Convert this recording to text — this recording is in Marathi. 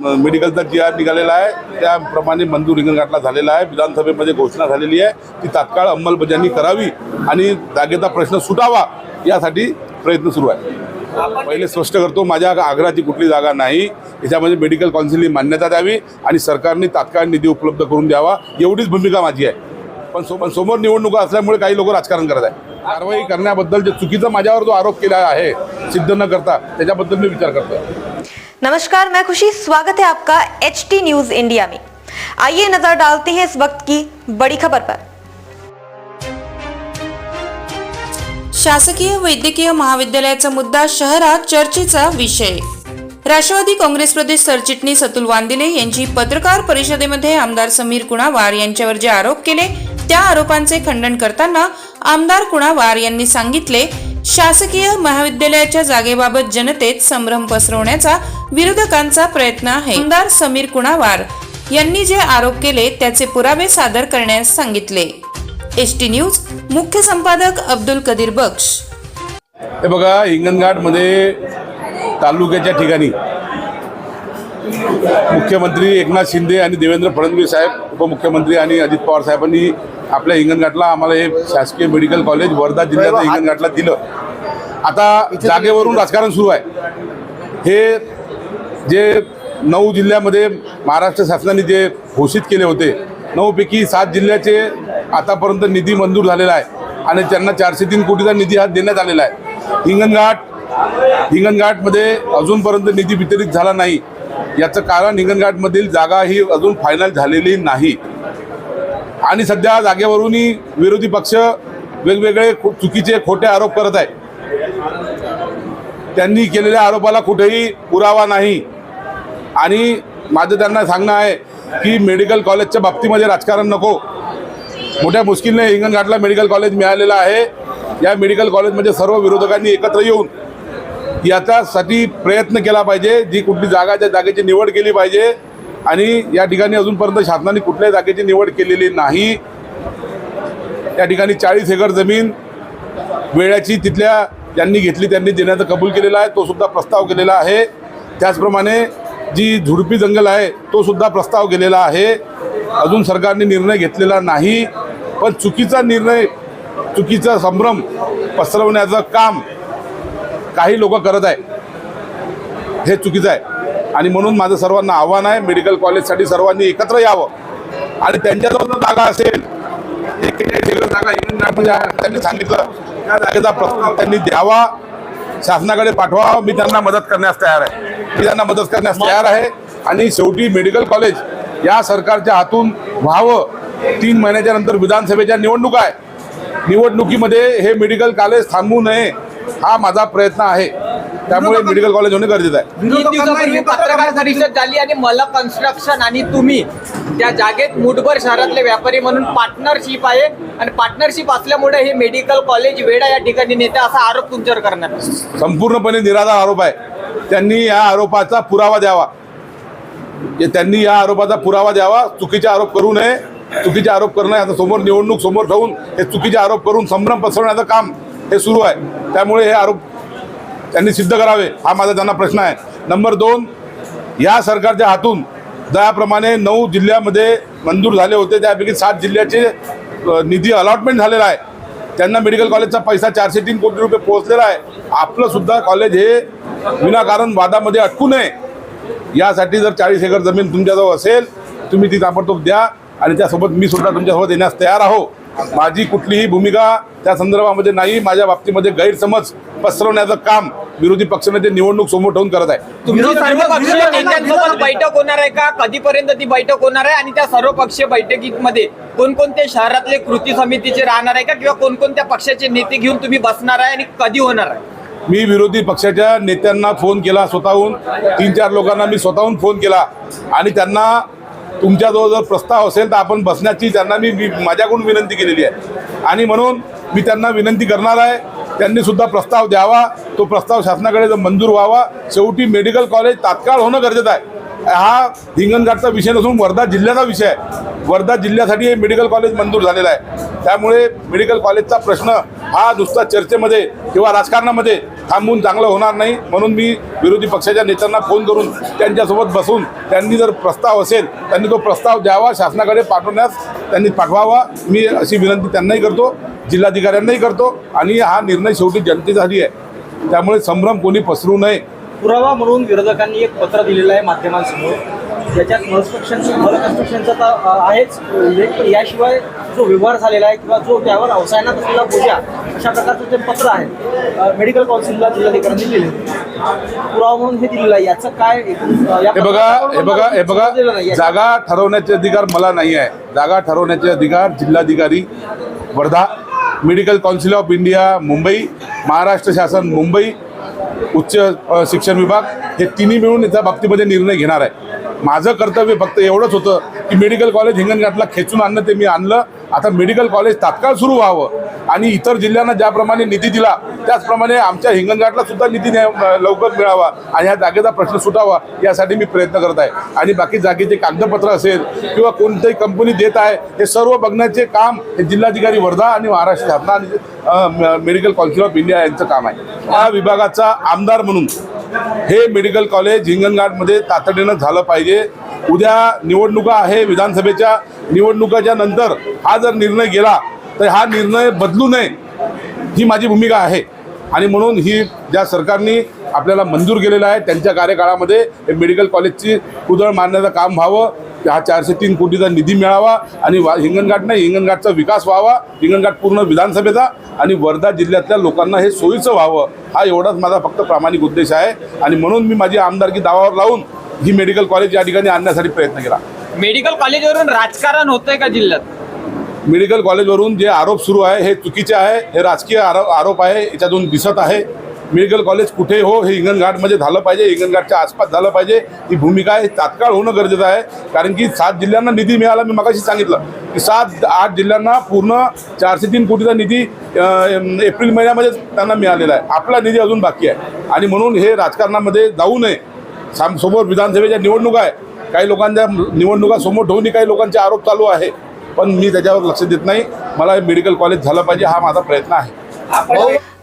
मेडिकलचा जी आर निघालेला आहे त्याप्रमाणे मंजूर रिंगणघाटला झालेला आहे. विधानसभेमध्ये घोषणा झालेली आहे ती तात्काळ अंमलबजावणी करावी आणि जागेचा प्रश्न सुटावा यासाठी प्रयत्न सुरू आहे. पहिले स्पष्ट करतो माझ्या आग्रहाची कुठली जागा नाही. याच्यामध्ये मेडिकल काउन्सिलनी मान्यता द्यावी आणि सरकारने तात्काळ निधी उपलब्ध करून द्यावा. एवढीच भूमिका माझी आहे. पण सो पण समोर निवडणुका असल्यामुळे काही लोक राजकारण करत आहे कारवाई करण्याबद्दल जे चुकीचा माझ्यावर जो आरोप केला आहे सिद्ध न करता त्याच्याबद्दल मी विचार करतोय. नमस्कार मैं खुशी। स्वागत है आपका एच टी न्यूज इंडिया में। आइए नजर डालते हैं इस वक्त की बड़ी खबर पर। शासकीय वैद्यकीय महाविद्यालयाचा मुद्दा शहरात चर्चेचा विषय। राष्ट्रवादी काँग्रेस प्रदेश सरचिटणीस अतुल वांदिले यांची पत्रकार परिषदेमध्ये आमदार समीर कुणावार यांच्यावर जे आरोप केले त्या आरोपांचे खंडन करताना आमदार कुणावार यांनी सांगितले शासकीय महाविद्यालयाच्या जागेबाबत जनतेत संभ्रम पसरवण्याचा विरोधकांचा प्रयत्न आहे. आमदार समीर कुणावार यांनी जे आरोप केले त्याचे पुरावे सादर करण्यास सांगितले. एस टी न्यूज मुख्य संपादक अब्दुल कदीर बक्ष हे बघा हिंगणघाटमध्ये तालुक्याच्या ठिकाणी मुख्यमंत्री एकनाथ शिंदे आणि देवेंद्र फडणवीस साहेब उपमुख्यमंत्री आणि अजित पवार साहेबांनी आपल्या हिंगणघाटला आम्हाला हे शासकीय मेडिकल कॉलेज वर्धा जिल्ह्यात हिंगणघाटला दिलं. आता जागेवरून राजकारण सुरू आहे. हे जे नऊ जिल्ह्यामध्ये महाराष्ट्र शासनाने जे घोषित केले होते नऊपैकी सात जिल्ह्याचे आतापर्यंत निधी मंजूर झालेला आहे आणि त्यांना चारशे तीन कोटीचा निधी हा देण्यात आलेला आहे. हिंगणघाट हिंगणघाटमध्ये अजूनपर्यंत निधी वितरित झाला नाही. याचं कारण हिंगणघाटमधील जागा ही अजून फायनल झालेली नाही. आणि सध्या जागेवरूनही विरोधी पक्ष वेगवेगळे खो- चुकीचे खोटे आरोप करत आहे त्यांनी केलेल्या आरोपाला कुठेही पुरावा नाही. आणि माझं त्यांना सांगणं आहे की मेडिकल कॉलेजच्या बाबतीमध्ये राजकारण नको. मोठ्या मुश्किलने हिंगणघाटला मेडिकल कॉलेज मिळालेलं आहे. या मेडिकल कॉलेजमध्ये सर्व विरोधकांनी एकत्र येऊन याच्यासाठी प्रयत्न केला पाहिजे. जी कुठली जागा त्या जागेची निवड केली पाहिजे. आणि या ठिकाणी अजूनपर्यंत शासनाने कुठल्याही जागेची निवड केलेली नाही. या ठिकाणी चाळीस एकर जमीन वेळाची तिथल्या ज्यांनी घेतली त्यांनी देण्याचं कबूल केलेला आहे तो सुद्धा प्रस्ताव केलेला आहे. त्याचप्रमाणे जी झुडपी जंगल आहे तो सुद्धा प्रस्ताव केलेला आहे. अजून सरकारने निर्णय घेतलेला नाही पण चुकीचा निर्णय चुकीचा संभ्रम पसरवण्याचं काम काही लोक करत आहे हे चुकीचं आहे. आणि म्हणून माझं सर्वांना आव्हान आहे मेडिकल कॉलेजसाठी सर्वांनी एकत्र यावं. आणि त्यांच्याजवळ जर जागा असेल जागा हिंगणघाटमध्ये त्यांनी सांगितलं त्या जागेचा प्रस्ताव त्यांनी द्यावा शासनाकडे पाठवावा. मी त्यांना मदत करण्यास तयार आहे. मी त्यांना मदत करण्यास तयार आहे. आणि शेवटी मेडिकल कॉलेज या सरकारच्या हातून व्हावं. तीन महिन्याच्या नंतर विधानसभेच्या निवडणुका आहे निवडणुकीमध्ये हे मेडिकल कॉलेज थांबू नये हा माझा प्रयत्न आहे. त्यामुळे मेडिकल कॉलेज होणे गरजेचं आहे. तीन दिवसापूर्वी पत्रकार परिषद झाली आणि मला कन्स्ट्रक्शन आणि तुम्ही त्या जागेत मुठभर शहरातले व्यापारी म्हणून पार्टनरशिप आहे आणि पार्टनरशिप असल्यामुळे हे मेडिकल कॉलेज वेडा या ठिकाणी नेते असा आरोप तुमच्यावर करण्यात आला. संपूर्णपणे निराधार आरोप आहे. त्यांनी या आरोपाचा पुरावा द्यावा. हे त्यांनी या आरोपाचा पुरावा द्यावा चुकीचे आरोप करू नये. चुकीचे आरोप करणं आता समोर निवडणूक समोर ठेवून हे चुकीचे आरोप करून संभ्रम पसरवण्याचं काम हे सुरू आहे. त्यामुळे हे आरोप त्यांनी सिद्ध करावे हा माझा त्यांना प्रश्न आहे. नंबर दोन या सरकारच्या हातून ज्याप्रमाणे नऊ जिल्ह्यामध्ये मंजूर झाले होते त्यापैकी सात जिल्ह्याचे निधी अलॉटमेंट झालेला आहे. त्यांना मेडिकल कॉलेजचा पैसा चारशे तीन कोटी रुपये पोहोचलेला आहे. आपलंसुद्धा कॉलेज हे विनाकारण वादामध्ये अटकू नये. यासाठी जर चाळीस एकर जमीन तुमच्याजवळ असेल तुम्ही ती ताबडतोब द्या आणि त्यासोबत मी सुद्धा तुमच्यासोबत येण्यास तयार आहो. माझी कुठलीही भूमिका त्या संदर्भामध्ये नाही माझ्या बाबतीमध्ये गैरसमज पसरवण्याचं काम विरोधी पक्षनेते निवडणूक समोर ठेवून करत आहे. बैठक होणार आहे का? कधीपर्यंत ती बैठक होणार आहे? आणि त्या सर्व पक्षीय बैठकीमध्ये कोणकोणते शहरातले कृती समितीचे राहणार आहे का? किंवा कोणकोणत्या पक्षाचे नेते घेऊन तुम्ही बसणार आहे आणि कधी होणार आहे? मी विरोधी पक्षाच्या नेत्यांना फोन केला स्वतःहून. तीन चार लोकांना मी स्वतःहून फोन केला. आणि त्यांना तुमच्याजवळ जर प्रस्ताव असेल तर आपण बसण्याची त्यांना मी मी माझ्याकडून विनंती केलेली आहे. आणि म्हणून मी त्यांना विनंती करणार आहे त्यांनी सुद्धा प्रस्ताव द्यावा. तो प्रस्ताव शासनाकडे जर मंजूर व्हावा शेवटी मेडिकल कॉलेज तात्काळ होणं गरजेचं आहे. हा हिंगणघाटचा विषय नसून वर्धा जिल्ह्याचा विषय आहे. वर्धा जिल्ह्यासाठी हे मेडिकल कॉलेज मंजूर झालेलं आहे. त्यामुळे मेडिकल कॉलेजचा प्रश्न हा नुसता चर्चेमध्ये किंवा राजकारणामध्ये थांबून चांगलं होणार नाही. म्हणून मी विरोधी पक्षाच्या नेत्यांना फोन करून त्यांच्यासोबत बसून त्यांनी जर प्रस्ताव असेल त्यांनी तो प्रस्ताव द्यावा शासनाकडे पाठवण्यास त्यांनी पाठवावा. मी अशी विनंती त्यांनाही करतो जिल्हाधिकाऱ्यांनाही करतो आणि हा निर्णय शेवटी जनतेसाठी आहे. त्यामुळे संभ्रम कोणी पसरू नये. पुरावा म्हणून विरोधकांनी एक पत्र दिलेलं आहे माध्यमांसमोर. ज्याच्यात कन्स्ट्रक्शनचं भर कन्स्ट्रक्शनचं आहेच. उल्लेख पण याशिवाय जो व्यवहार झालेला आहे किंवा जो त्यावर अवसायनात असलेला बोजा अशा प्रकारचं ते पत्र आहे मेडिकल काउन्सिलला जिल्हाधिकाऱ्यांनी लिहिले पुरावा म्हणून हे दिलेलं आहे. याचं काय हे बघा हे बघा हे बघा. जागा ठरवण्याचे अधिकार मला नाही आहे. जागा ठरवण्याचे अधिकार जिल्हाधिकारी Wardha medical council of India Mumbai Maharashtra शासन मुंबई उच्च शिक्षण विभाग हे तिन्ही मिळून त्या बाबतीमध्ये निर्णय घेणार आहे. माझं कर्तव्य फक्त एवढंच होतं की मेडिकल कॉलेज हिंगणघाटला खेचून आणणं ते मी आणलं. आता मेडिकल कॉलेज तात्काळ सुरू व्हावं. आणि इतर जिल्ह्यांना ज्याप्रमाणे निधी दिला त्याचप्रमाणे आमच्या हिंगणघाटला सुद्धा निधी लवकर मिळावा आणि ह्या जागेचा प्रश्न सुटावा यासाठी मी प्रयत्न करत आहे. आणि बाकी जागेचे कागदपत्र असेल किंवा कोणतीही कंपनी देत आहे हे सर्व बघण्याचे काम हे जिल्हाधिकारी वर्धा आणि महाराष्ट्र शासना आणि मेडिकल काउन्सिल ऑफ इंडिया यांचं काम आहे. या विभागाचा आमदार म्हणून हे मेडिकल कॉलेज हिंगणघाटमध्ये तातडीनं झालं पाहिजे. उद्या निवडणुका आहे विधानसभेच्या. निवडणुकाच्या नंतर हा जर निर्णय गेला तर हा निर्णय बदलू नये ही माझी भूमिका आहे. आणि म्हणून ही ज्या सरकारने आपल्याला मंजूर केलेलं आहे त्यांच्या कार्यकाळामध्ये हे मेडिकल कॉलेजची उधळ मारण्याचं काम व्हावं. हा चारशे तीन कोटीचा निधी मिळावा आणि वा हिंगणघाट नाही हिंगणघाटचा विकास व्हावा हिंगणघाट पूर्ण विधानसभेचा आणि वर्धा जिल्ह्यातल्या लोकांना हे सोयीचं व्हावं हा एवढाच माझा फक्त प्रामाणिक उद्देश आहे. आणि म्हणून मी माझी आमदारकी दावावर लावून ही मेडिकल कॉलेज या ठिकाणी आणण्यासाठी प्रयत्न केला. मेडिकल कॉलेजवरून राजकारण होतंय का जिल्ह्यात? मेडिकल कॉलेजवरून जे आरोप सुरू आहे हे चुकीचे आहे हे राजकीय आरोप आरोप आहे याच्यातून दिसत आहे. मेडिकल कॉलेज कुठे हो हे हिंगणघाटमध्ये झालं पाहिजे हिंगणघाटच्या आसपास झालं पाहिजे. ही भूमिका आहे तात्काळ होणं गरजेचं आहे. कारण की सात जिल्ह्यांना निधी मिळाला मी मगाशी सांगितलं की सात आठ जिल्ह्यांना पूर्ण चारशे तीन कोटीचा निधी एप्रिल महिन्यामध्ये त्यांना मिळालेला आहे. आपला निधी अजून बाकी आहे. आणि म्हणून हे राजकारणामध्ये जाऊ नये. साम समोर विधानसभेच्या निवडणुका आहे काही लोकांच्या निवडणुका समोर ठेवूनही काही लोकांचे आरोप चालू आहे. पण मी त्याच्यावर लक्ष देत नाही. मला मेडिकल कॉलेज झालं पाहिजे हा माझा प्रयत्न आहे.